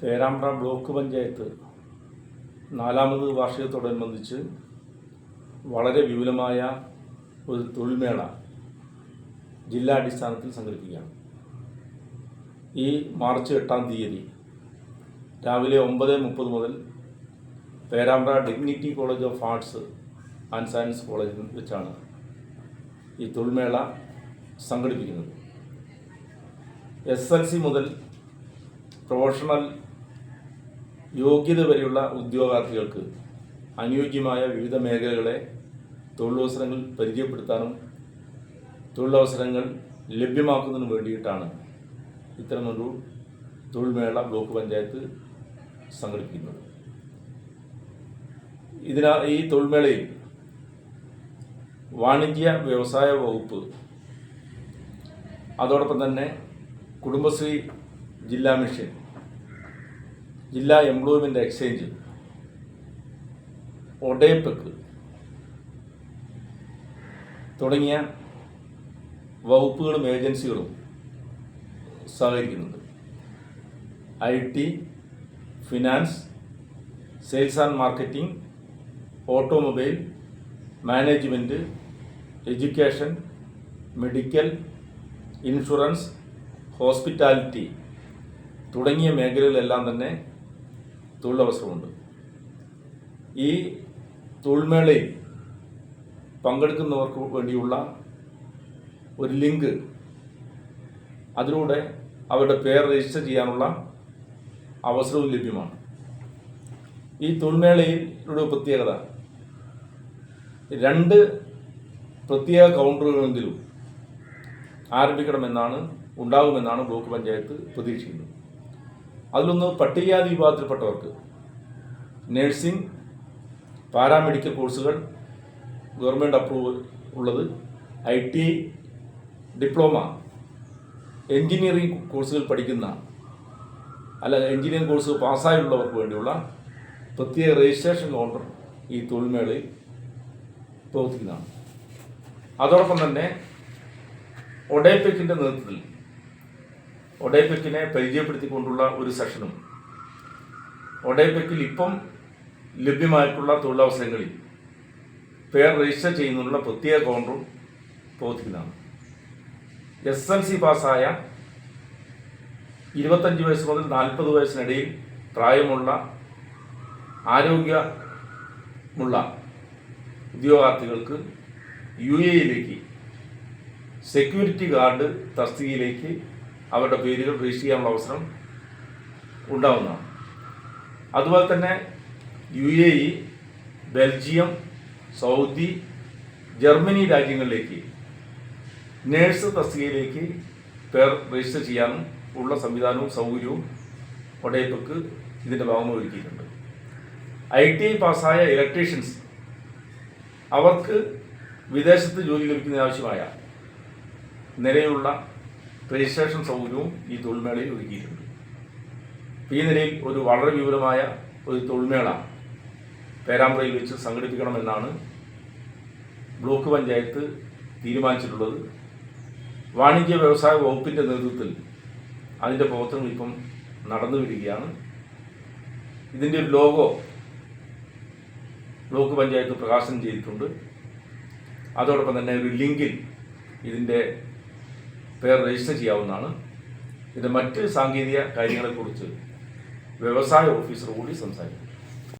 Perambra block panchayat നാലാമത് വാർഷികത്തോടനുബന്ധിച്ച് വളരെ വിപുലമായ ഒരു തൊഴിൽമേള ജില്ലാടിസ്ഥാനത്തിൽ സംഘടിപ്പിക്കുകയാണ്. ഈ മാർച്ച് എട്ടാം തീയതി രാവിലെ ഒമ്പത് മുപ്പത് മുതൽ Perambra dignity college of arts and science കോളേജിൽ വെച്ചാണ് ഈ തൊഴിൽമേള സംഘടിപ്പിക്കുന്നത്. എസ് എൽ സി മുതൽ പ്രൊഫഷണൽ യോഗ്യത വരെയുള്ള ഉദ്യോഗാർത്ഥികൾക്ക് അനുയോജ്യമായ വിവിധ മേഖലകളെ തൊഴിലവസരങ്ങൾ പരിചയപ്പെടുത്താനും തൊഴിലവസരങ്ങൾ ലഭ്യമാക്കുന്നതിന് വേണ്ടിയിട്ടാണ് ഇത്തരമൊരു തൊഴിൽമേള ബ്ലോക്ക് പഞ്ചായത്ത് സംഘടിപ്പിക്കുന്നത്. ഇതിനാ ഈ തൊഴിൽമേളയിൽ വാണിജ്യ വ്യവസായ വകുപ്പ് അതോടൊപ്പം തന്നെ കുടുംബശ്രീ ജില്ലാ മിഷൻ ജില്ലാ എംപ്ലോയ്മെന്റ് എക്സ്ചേഞ്ച് ഒഡേപെക്ക് തുടങ്ങിയ വകുപ്പുകളും ഏജൻസികളും സഹകരിക്കുന്നുണ്ട്. I T finance sales and marketing automobile management education medical insurance hospitality തുടങ്ങിയ മേഖലകളിലെല്ലാം തന്നെ തൊഴിലവസരമുണ്ട്. ഈ തൊഴിൽമേളയിൽ പങ്കെടുക്കുന്നവർക്ക് വേണ്ടിയുള്ള ഒരു ലിങ്ക് അതിലൂടെ അവരുടെ പേർ രജിസ്റ്റർ ചെയ്യാനുള്ള അവസരവും ലഭ്യമാണ്. ഈ തൊഴിൽമേളയിലൂടെ പ്രത്യേകത രണ്ട് പ്രത്യേക കൗണ്ടറുകളെങ്കിലും ആരംഭിക്കണമെന്നാണ് ഉണ്ടാകുമെന്നാണ് ബ്ലോക്ക് പഞ്ചായത്ത് പ്രതീക്ഷിക്കുന്നത്. അതിലൊന്ന് പട്ടികജാതി വിഭാഗത്തിൽപ്പെട്ടവർക്ക് നഴ്സിംഗ് പാരാമെഡിക്കൽ കോഴ്സുകൾ ഗവൺമെന്റ് അപ്രൂവ് ഉള്ളത് ഐ ടി ഡിപ്ലോമ എൻജിനീയറിംഗ് കോഴ്സുകൾ പഠിക്കുന്ന അല്ല എൻജിനീയറിംഗ് കോഴ്സ് പാസ്സായുള്ളവർക്ക് വേണ്ടിയുള്ള പ്രത്യേക രജിസ്ട്രേഷൻ കൗണ്ടർ ഈ തൊഴിൽമേളയിൽ പ്രവർത്തിക്കുന്നതാണ്. അതോടൊപ്പം തന്നെ ഒഡേപെക്കിന്റെ നേതൃത്വത്തിൽ ഒഡേപെക്കിനെ പരിചയപ്പെടുത്തിക്കൊണ്ടുള്ള ഒരു സെഷനും. ഒഡേപെക്കിൽ ഇപ്പം ലഭ്യമായിട്ടുള്ള തൊഴിലവസരങ്ങളിൽ പേർ രജിസ്റ്റർ ചെയ്യുന്നതിനുള്ള പ്രത്യേക കൗണ്ടറും പ്രവർത്തിക്കുന്നതാണ്. എസ് എൽ സി പാസ്സായ ഇരുപത്തഞ്ച് വയസ്സ് മുതൽ നാൽപ്പത് വയസ്സിനിടയിൽ പ്രായമുള്ള ആരോഗ്യമുള്ള ഉദ്യോഗാർത്ഥികൾക്ക് യു എയിലേക്ക് സെക്യൂരിറ്റി ഗാർഡ് തസ്തികയിലേക്ക് അവരുടെ പേരുകൾ രജിസ്റ്റർ ചെയ്യാനുള്ള അവസരം ഉണ്ടാവുന്നതാണ്. അതുപോലെ തന്നെ U A E Belgium Saudi Germany രാജ്യങ്ങളിലേക്ക് നേഴ്സ് തസ്തികയിലേക്ക് പേർ രജിസ്റ്റർ ചെയ്യാനും ഉള്ള സംവിധാനവും സൗകര്യവും ഒടയപ്പക്ക് ഇതിന്റെ ഭാഗമായി ഒരുക്കിയിട്ടുണ്ട്. ഐ ടി ഐ പാസ്സായ ഇലക്ട്രീഷ്യൻസ് അവർക്ക് വിദേശത്ത് ജോലി ലഭിക്കുന്നതിന് ആവശ്യമായ നിലയിലുള്ള രജിസ്ട്രേഷൻ സൗകര്യവും ഈ തൊഴിൽമേളയിൽ ഒരുക്കിയിട്ടുണ്ട്. ഈ നിലയിൽ ഒരു വളരെ വിപുലമായ ഒരു തൊഴിൽമേള പേരാമ്പ്രയിൽ വെച്ച് സംഘടിപ്പിക്കണമെന്നാണ് ബ്ലോക്ക് പഞ്ചായത്ത് തീരുമാനിച്ചിട്ടുള്ളത്. വാണിജ്യ വ്യവസായ വകുപ്പിന്റെ നേതൃത്വത്തിൽ അതിന്റെ പ്രവർത്തനങ്ങൾ ഇപ്പം നടന്നു വരികയാണ്. ഇതിന്റെ ഒരു ലോഗോ ബ്ലോക്ക് പഞ്ചായത്ത് പ്രകാശനം ചെയ്തിട്ടുണ്ട്. അതോടൊപ്പം തന്നെ ഒരു ലിങ്കിൽ ഇതിന്റെ പേർ രജിസ്റ്റർ ചെയ്യാവുന്നതാണ്. ഇതിന്റെ മറ്റ് സാങ്കേതിക കാര്യങ്ങളെക്കുറിച്ച് വ്യവസായ ഓഫീസർ കൂടി സംസാരിക്കും.